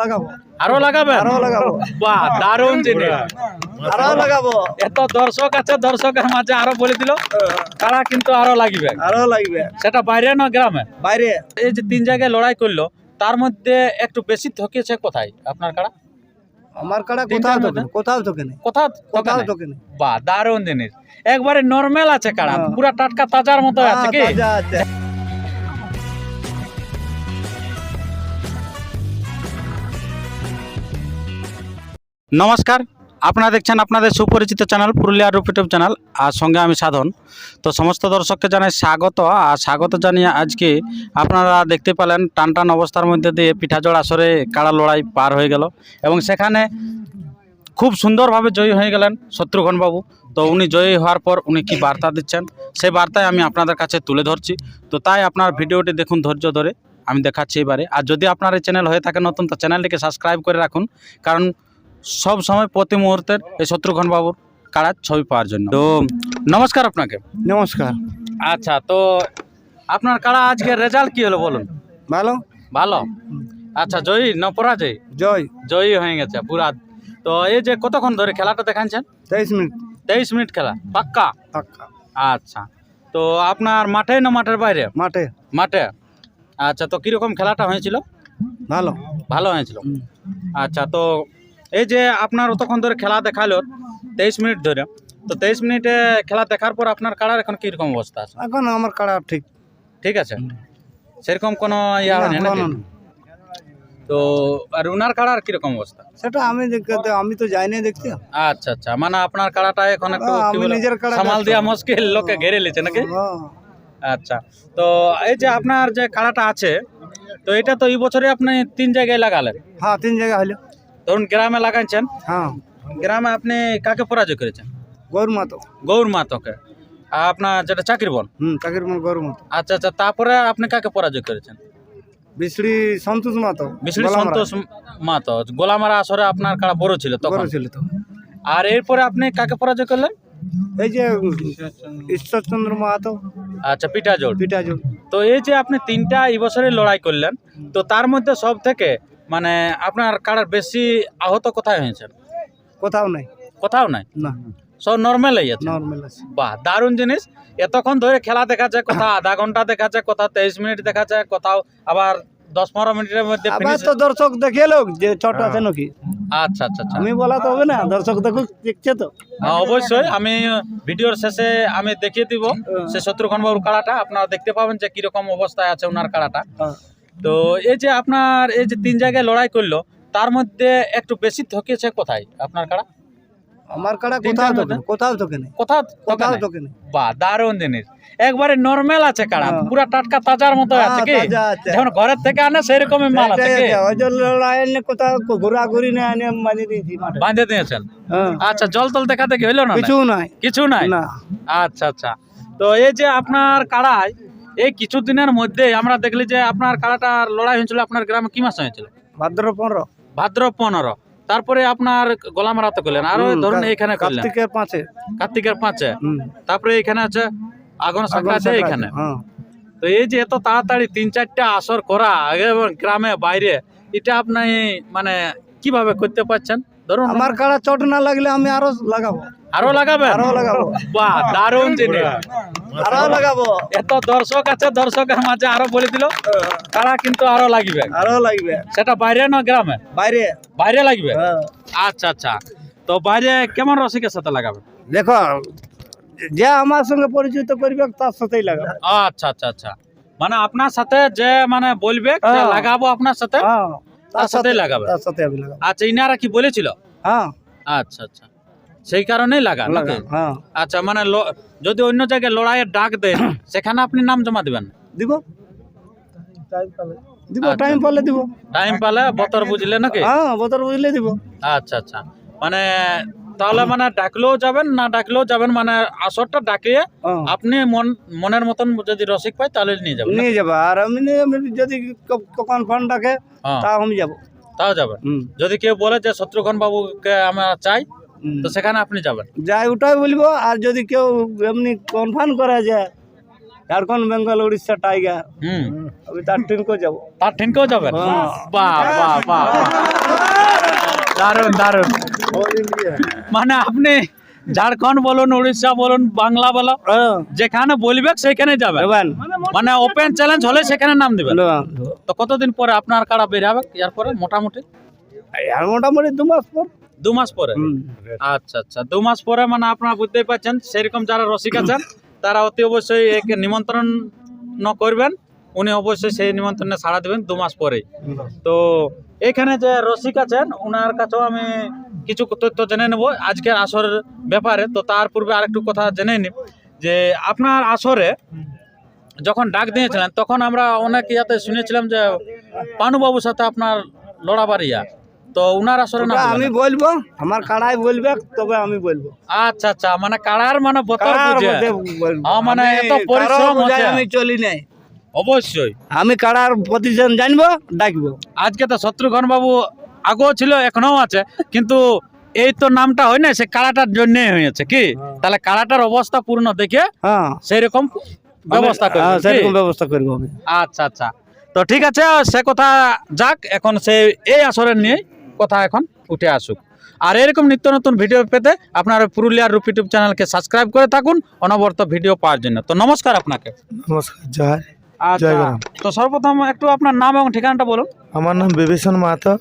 লাগাবো। আরও লাগাবেন? আরও লাগাবো। বাহ দারুণ জিনিস। আরও লাগাবো। এত দর্শক আছে দর্শকের মাঝে আরও বলে দিল কারা কিন্তু আরও লাগবে। আরও লাগবে। সেটা বাইরে না গ্রামে? বাইরে। এই যে তিন জায়গায় লড়াই করল তার মধ্যে একটু বেশি থকেছে কোথায়? আপনার কারা? আমার কাড়া কোথাও? তোকে কোথাও তোকে নেই। কোথাও কোথাও তোকে নেই? বাহ দারুণ জিনিস। একবারে নর্মাল আছে কারা? হ্যাঁ। পুরা টাটকা তাজার মতো আছে কি? নমস্কার। আপনারা দেখছেন আপনাদের সুপরিচিত চ্যানেল পুরুলিয়া রূপ ইউটিউব চ্যানেল, আর সঙ্গে আমি সাধন। তো সমস্ত দর্শককে জানাই স্বাগত, আর স্বাগত জানিয়ে আজকে আপনারা দেখতে পেলেন টান টান অবস্থার মধ্যে দিয়ে পিঠাজোড় আসরে কাড়া লড়াই পার হয়ে গেল। এবং সেখানে খুব সুন্দরভাবে জয়ী হয়ে গেলেন শত্রুঘ্ন বাবু। তো উনি জয়ী হওয়ার পর উনি কি বার্তা দিচ্ছেন, সেই বার্তায় আমি আপনাদের কাছে তুলে ধরছি। তো তাই আপনার ভিডিওটি দেখুন ধৈর্য ধরে, আমি দেখাচ্ছি এবারে। আর যদি আপনার এই চ্যানেল হয়ে থাকে নতুন, তো চ্যানেলটিকে সাবস্ক্রাইব করে রাখুন। কারণ সব সময় প্রতি মুহূর্তের এই শত্রুঘ্ন বাবুর কারার ছবি পাওয়ার জন্য। তো নমস্কার আপনাকে। নমস্কার। আচ্ছা তো আপনার কারা আজকে রেজাল্ট কি হলো বলুন? ভালো। ভালো? আচ্ছা জয়ী না পরাজয়ী? জয়। জয়ী হয়ে গেছে পুরা। তো এই যে কতক্ষণ ধরে খেলাটা দেখাচ্ছেন? তেইশ মিনিট। তেইশ মিনিট খেলা পাক্কা? পাক্কা। আচ্ছা তো আপনার মাঠে না মাঠের বাইরে? মাঠে। মাঠে? আচ্ছা তো কীরকম খেলাটা হয়েছিল? ভালো। ভালো হয়েছিল। আচ্ছা তো এই যে আপনার অতক্ষণ ধরে খেলা দেখাল তেইশ মিনিট ধরে। তো তেইশ মিনিটে খেলা দেখার পর আপনার কাড়ার এখন কীরকম অবস্থা আছে? এখন আমার কাড়া ঠিক। ঠিক আছে? সেরকম কোনো ইয়া না। তো আর উনার কাড়ার কীরকম অবস্থা? সেটা আমি দেখতে আমি তো যাইনি দেখতে। আচ্ছা আচ্ছা। মানে আপনার কাড়াটা এখন একটু নিজের কাড়া সামাল দেওয়া মুশকিল লোকে ঘেরে লিছে নাকি। আচ্ছা। তো এই যে আপনার যে কাড়াটা আছে তো এটা তো এই বছরে আপনি তিন জায়গায় লাগালেন? হ্যাঁ তিন জায়গায় হলো। ধরুন গ্রামে লাগাইছেন হ্যাঁ। গ্রামে আপনি কাকে পরাজয় করেছেন? গৌর মাতো। গৌর মাতকে। আপনার যেটা চাকরি বন? হুম চাকরির মন গৌর মাতো। আচ্ছা আচ্ছা তারপরে আপনি কাকে পরাজয় করেছেন? বিশড়ি সন্তোষ মাতো গোলামরা। সন্তোষ মাতো গোলামারা আসরে আপনার কাড়া বড় ছিল তখন? বড় ছিল তো। আর এরপরে আপনি কাকে পরাজয় করলেন? এই যে ঈশ্বরচন্দ্র মাহাতো। আচ্ছা পিঠাজোড় পিটাজু তো এই যে আপনি তিনটা এই বছরে লড়াই করলেন তো তার মধ্যে সব থেকে মানে আপনার কারার বেশি আহত কোথায় হয়েছে কোথাও নাই। কোথাও নাই? না। সব নর্মালই আছে নর্মাল আছে। বাহ দারুণ জিনিস। এতক্ষণ ধরে খেলা দেখাচ্ছে কোথাও আধা ঘণ্টা দেখাচ্ছে কোথাও তেইশ মিনিট দেখাচ্ছে কোথাও আবার দশ পনেরো মিনিটের মধ্যে আবার তো দর্শক দেখে লোক যে ছোট আছে নাকি? আচ্ছা আচ্ছা আচ্ছা। আমি বলা তো হবে না দর্শক দেখুক দেখছে তো। হ্যাঁ, অবশ্যই আমি ভিডিওর শেষে আমি দেখিয়ে দিব। সে শত্রুঘ্ন বাবুর কাড়াটা আপনারা দেখতে পাবেন যে কীরকম অবস্থায় আছে ওনার কাড়াটা হ্যাঁ। তো এই যে আপনার এই যে তিন জায়গায় লড়াই করল তার মধ্যে একটু বেশি থকেছে কোথায়? আপনার কাড়া? আমার কাড়া কোথাও কোথাও কোথাও কোথাও বাহ দারুণ জিনিস। একবারে নর্মাল আছে কাড়া হ্যাঁ। পুরা টাটকা তাজার মতো আছে হ্যাঁ, কি যখন ঘরের থেকে আনে সেরকমই মাল আছে কি? ওই যে লড়াই কোথাও ঘোরাঘুরি না দিয়েছি বাঁধে দিয়েছেন? হ্যাঁ, আচ্ছা জল তল দেখা দেখি হইল না? কিছু নাই। কিছু নাই? না। আচ্ছা আচ্ছা। তো এই যে আপনার কাড়ায় এই কিছুদিনের মধ্যে আমরা দেখলি যে আপনার কাড়াটার লড়াই হয়েছিল আপনার গ্রামে কি মাস হয়েছিল? ভাদ্র পনেরো। ভাদ্র পনেরো। তারপরে আপনার গোলামারাতে করলেন আরও ধরুন এখানে কার্তিকের পাঁচে। কার্তিকের পাঁচে। তারপরে এখানে আছে আগুন শাখা আছে এখানে। তো এই যে এত তাড়াতাড়ি তিন চারটা আসর করা আগে গ্রামে বাইরে এটা আপনি মানে কীভাবে করতে পারছেন? ধরুন আমার কাড়া চট না লাগলে আমি আরও লাগাবো। আরও লাগাবেন? আরও লাগাবো। বাহ দারুণ জিনিস। আরও লাগাবো। এত দর্শক আছে দর্শকের মাঝে আরও বলে দিল তারা কিন্তু আরও লাগবে। আরও লাগবে। সেটা বাইরে না গ্রামে? বাইরে। বাইরে লাগবে? হ্যাঁ। আচ্ছা আচ্ছা। তো বাইরে কেমন রসিকের সাথে লাগাবে দেখো যে আমার সঙ্গে পরিচিত করবে তার সাথেই লাগাবো। আচ্ছা আচ্ছা আচ্ছা। মানে আপনার সাথে যে মানে বলবে হ্যাঁ। লাগাবো আপনার সাথে হ্যাঁ। তার সাথেই লাগাবে তার সাথে আমি লাগাবো। আচ্ছা ইনারা কি বলেছিল? হ্যাঁ। আচ্ছা আচ্ছা। সেই কারণেই লাগা নাকি? হ্যাঁ। আচ্ছা মানে ল- যদি অন্য জায়গায় লড়াইয়ের ডাক দেন সেখানে আপনি নাম জমা দিবেন? দিব। দিব আচ্ছা। টাইম পালে দিব। টাইম পালে বতর বুঝলে নাকি? হ্যাঁ বতর বুঝলে দিব। আচ্ছা আচ্ছা। মানে তাহলে মানে ডাকলেও যাবেন না ডাকলেও যাবেন মানে আসরটা ডাকিয়ে হ্যাঁ। আপনি মন মনের মতন যদি রসিক পাই তাহলে নিয়ে যাবেন নিয়ে যাব। আর আমি যদি কখন ফোন ডাকে হ্যাঁ। তা আমি যাব। তাও যাবেন। যদি কেউ বলে যে শত্রুঘ্ন বাবুকে আমরা চাই। তো সেখানে আপনি যাবেন? যাই ওটাই বলব। আর যদি কেউ এমনি কনফার্ম করা যায় ঝাড়খণ্ড বেঙ্গল উড়িষ্যা টাইগার হুম। আমি তার টিমকে যাব। তার ঠিনকেও যাবেন? হ্যাঁ। বাহ বাহ বাহ বাহ। দারুণ দারুণ। মানে আপনি ঝাড়খণ্ড বলুন উড়িষ্যা বলুন বাংলা বলো হ্যাঁ। যেখানে বলবে সেখানে যাবেন। দেবেন মানে ওপেন চ্যালেঞ্জ হলে সেখানে নাম দিবেন। দেবেন। তো কতদিন পরে আপনার কাড়া বের হবে? এর পরে মোটামুটি? আর মোটামুটি দু মাস পর। দু মাস পরে? আচ্ছা আচ্ছা। দু মাস পরে মানে আপনারা বুঝতেই পারছেন সেরকম যারা রসিক আছেন তারা অতি অবশ্যই একে নিমন্ত্রণ করবেন উনি অবশ্যই সেই নিমন্ত্রণে সাড়া দেবেন দু মাস পরে তো এখানে যে রসিক আছেন ওনার কাছেও আমি কিছু তথ্য জেনে নেব আজকের আসরের ব্যাপারে। তো তার পূর্বে আরেকটু কথা জেনে নিই যে আপনার আসরে যখন ডাক দিয়েছিলেন তখন আমরা অনেক ইয়াতে শুনেছিলাম যে পানুবাবুর সাথে আপনার লড়াবাড়িয়া তো উনার আসরে না আমি বলব আমার কাড়াই বলবে তবে আমি বলব। আচ্ছা আচ্ছা মানে কাড়ার মানে বতর বুঝে। হ্যাঁ, মানে এত পরিশ্রম হচ্ছে। আমি চলি নাই। অবশ্যই। আমি কাড়ার পজিশন জানব ডাকবো। আজকে তো শত্রুঘ্ন বাবু আগেও ছিল এখনও আছে। কিন্তু এই তো নামটা হয় না সে কাড়াটার জন্য হয়েছে কি? তাহলে কাড়াটার অবস্থা পূর্ণ দেখে হ্যাঁ। সেই রকম ব্যবস্থা হ্যাঁ, করবেন সেরকম ব্যবস্থা করব আচ্ছা আচ্ছা। তো ঠিক আছে সে কথা যাক এখন সে এই আসরের নিয়ে কথা এখন উঠে আসুক। আর এরকম নিত্য নতুন ভিডিও পেতে আপনার পুরুলিয়ার রূপ ইউটিউব চ্যানেলকে সাবস্ক্রাইব করে থাকুন অনবরত ভিডিও পাওয়ার জন্য। তো নমস্কার আপনাকে। নমস্কার জয়। আচ্ছা তো সর্বপ্রথম একটু আপনার নাম এবং ঠিকানাটা বলুন। আমার নাম বিভীষণ মাহাতো।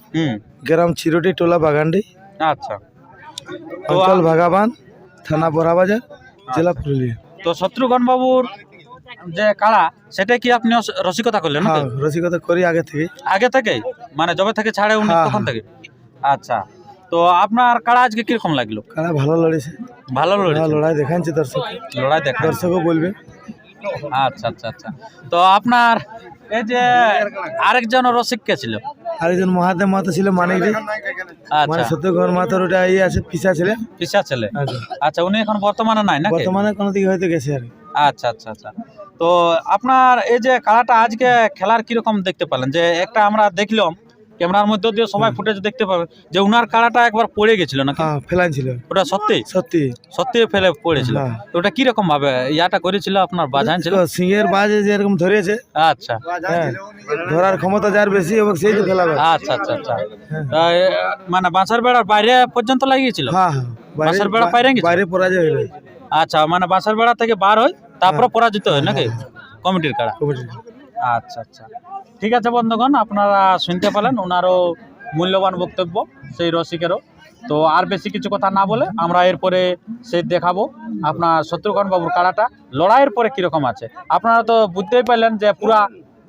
গ্রাম চিরুটি টোলা বাগান্ডি। আচ্ছা। অঞ্চল ভাগাবান থানা বড়াবাজার জেলা পুরুলিয়া। তো শত্রুঘ্ন বাবুর যে কাড়া সেটা কি আপনি রসিকতা করলেন হ্যাঁ রসিকতা করি আগে থেকে আগে থেকেই? মানে যবে থেকে ছাড়ে উনি হ্যাঁ, তখন হ্যাঁ। থেকে? আচ্ছা। তো আপনার কাড়া আজকে কীরকম লাগল? কারা ভালো লড়েছে। ভালো লড়েছে? লড়াই দেখাচ্ছে দর্শক। লড়াই দেখা দর্শকও বলবে। আচ্ছা আচ্ছা আচ্ছা। তো আপনার এই যে আরেকজন রসিক কে ছিল? আরেকজন মহাদেব মাহাতো ছিল মানে আচ্ছা। সত্যঘর ওটা ইয়ে আছে পিসা ছেলে। পিসা ছেলে। আচ্ছা। আচ্ছা উনি এখন বর্তমানে নাই নাকি? বর্তমানে কোনো দিকে হয়তো গেছে আর আচ্ছা আচ্ছা আচ্ছা। তো আপনার এই যে খেলাটা আজকে খেলার কীরকম দেখতে পেলেন? যে একটা আমরা দেখলাম ক্যামেরার মধ্যে দিয়ে সবাই ফুটেজ দেখতে পাবে যে উনার কাড়াটা একবার পড়ে গেছিল নাকি? হ্যাঁ ফেলান ছিল। ওটা সত্যি? সত্যি। সত্যি ফেলে পড়েছিল। হ্যাঁ। ওটা কীরকম ভাবে ইয়াটা করেছিল আপনার বাজান ছিল? সিংহের বাজে যেরকম ধরেছে আচ্ছা। হ্যাঁ ধরার ক্ষমতা যার বেশি এবং সেই তো ফেলাবে। আচ্ছা আচ্ছা আচ্ছা। মানে বাঁশের বেড়ার বাইরে পর্যন্ত লাগিয়েছিল? হ্যাঁ হ্যাঁ। বাঁশের বেড়া পাইরে গেছে? বাইরে পরাজয় হইল। আচ্ছা মানে বাঁশের বেড়া থেকে বার হয় তারপরে পরাজিত হয় নাকি? কমিটির কাড়া আচ্ছা আচ্ছা। ঠিক আছে, বন্ধুগণ, আপনারা শুনতে পেলেন ওনারও মূল্যবান বক্তব্য, সেই রসিকেরও। তো আর বেশি কিছু কথা না বলে আমরা এরপরে সে দেখাবো আপনার শত্রুঘ্ন বাবুর কাড়াটা, লড়াইয়ের পরে কীরকম আছে। আপনারা তো বুঝতেই পারলেন যে পুরা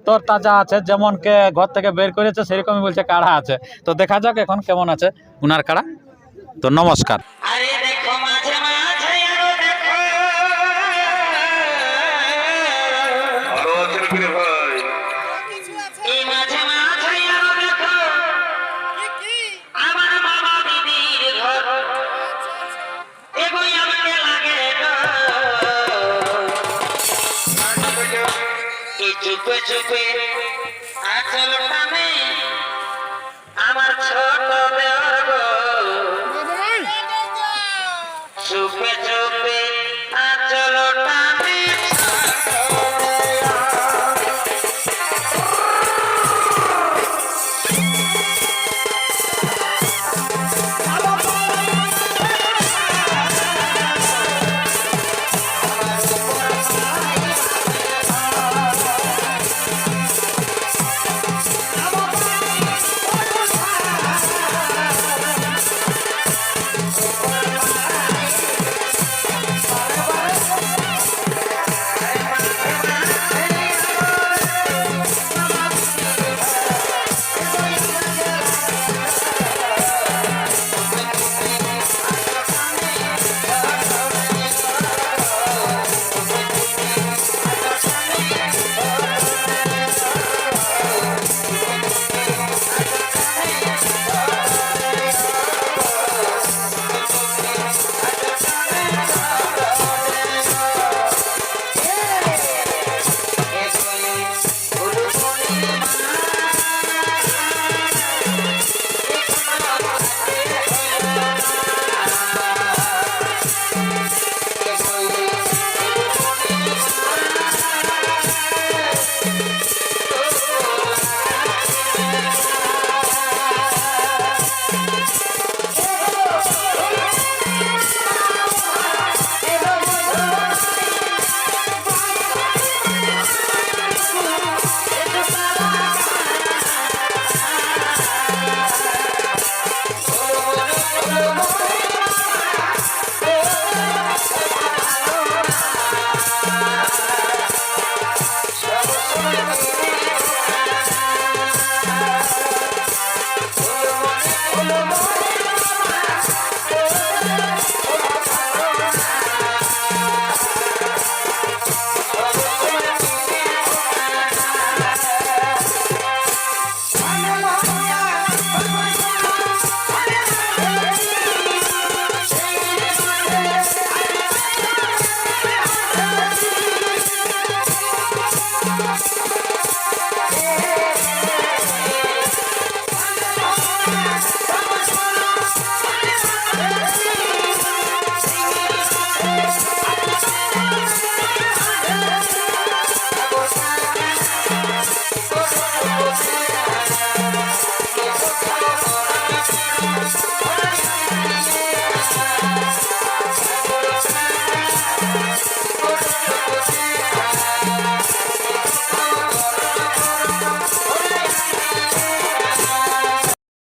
তোর তাজা আছে, যেমন কে ঘর থেকে বের করেছে, সেরকমই বলছে কাড়া আছে। তো দেখা যাক এখন কেমন আছে উনার কাড়া। তো নমস্কার। what you're with.